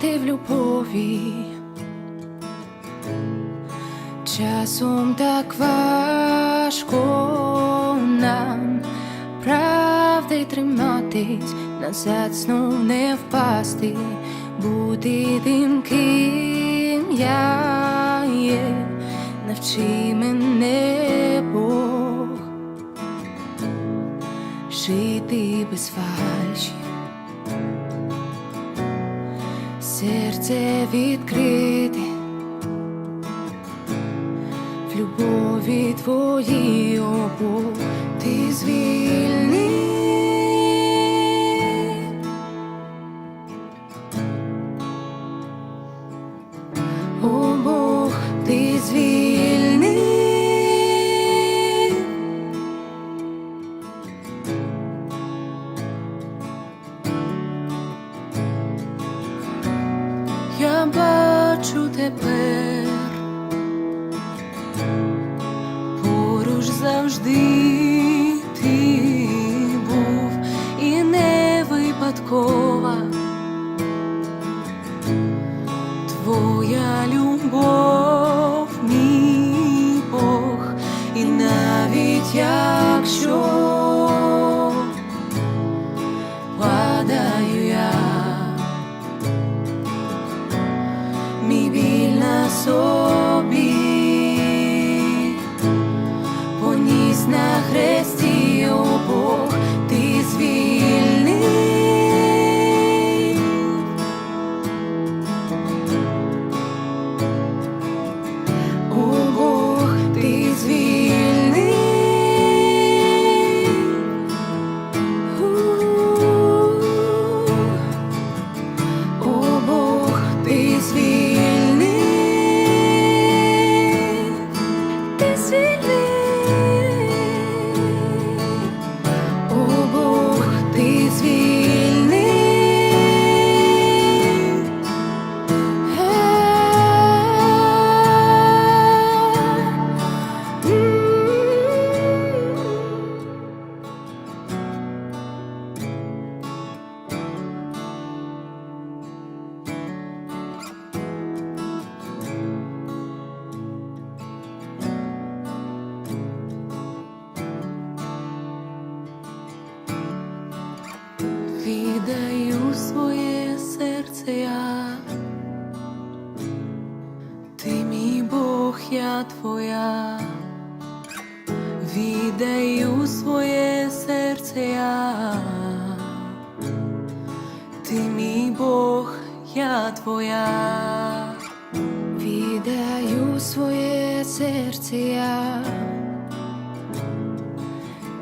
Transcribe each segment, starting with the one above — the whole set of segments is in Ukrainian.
ти в любові. Часом так важко нам правди триматись, назад знов не впасти, бути тим, ким я є, навчи мене Бог, жити без фальші, серце відкрите бачу тепер. Поруч завжди ти був і не випадкова. Твоя любов, мій Бог, і навіть якщо Віддаю своє серце я, ти мій Бог, я твоя, віддаю своє серце я, ти мій Бог, я твоя, віддаю своє серце я,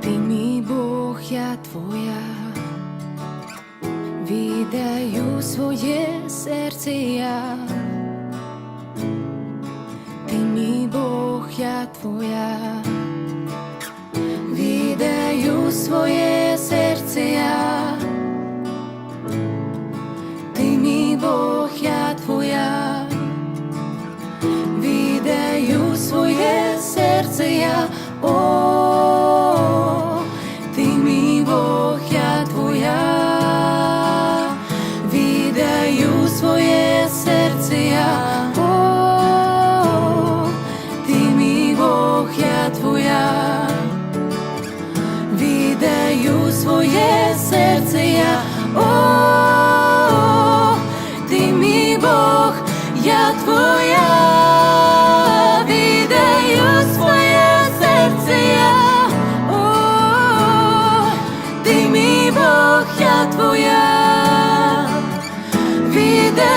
ти мій Бог, я твоя віддаю своє серце я, ти мій Бог, я твоя, віддаю своє. твоя, віддаю своє серце, ти мій Бог, я твоя, віддаю.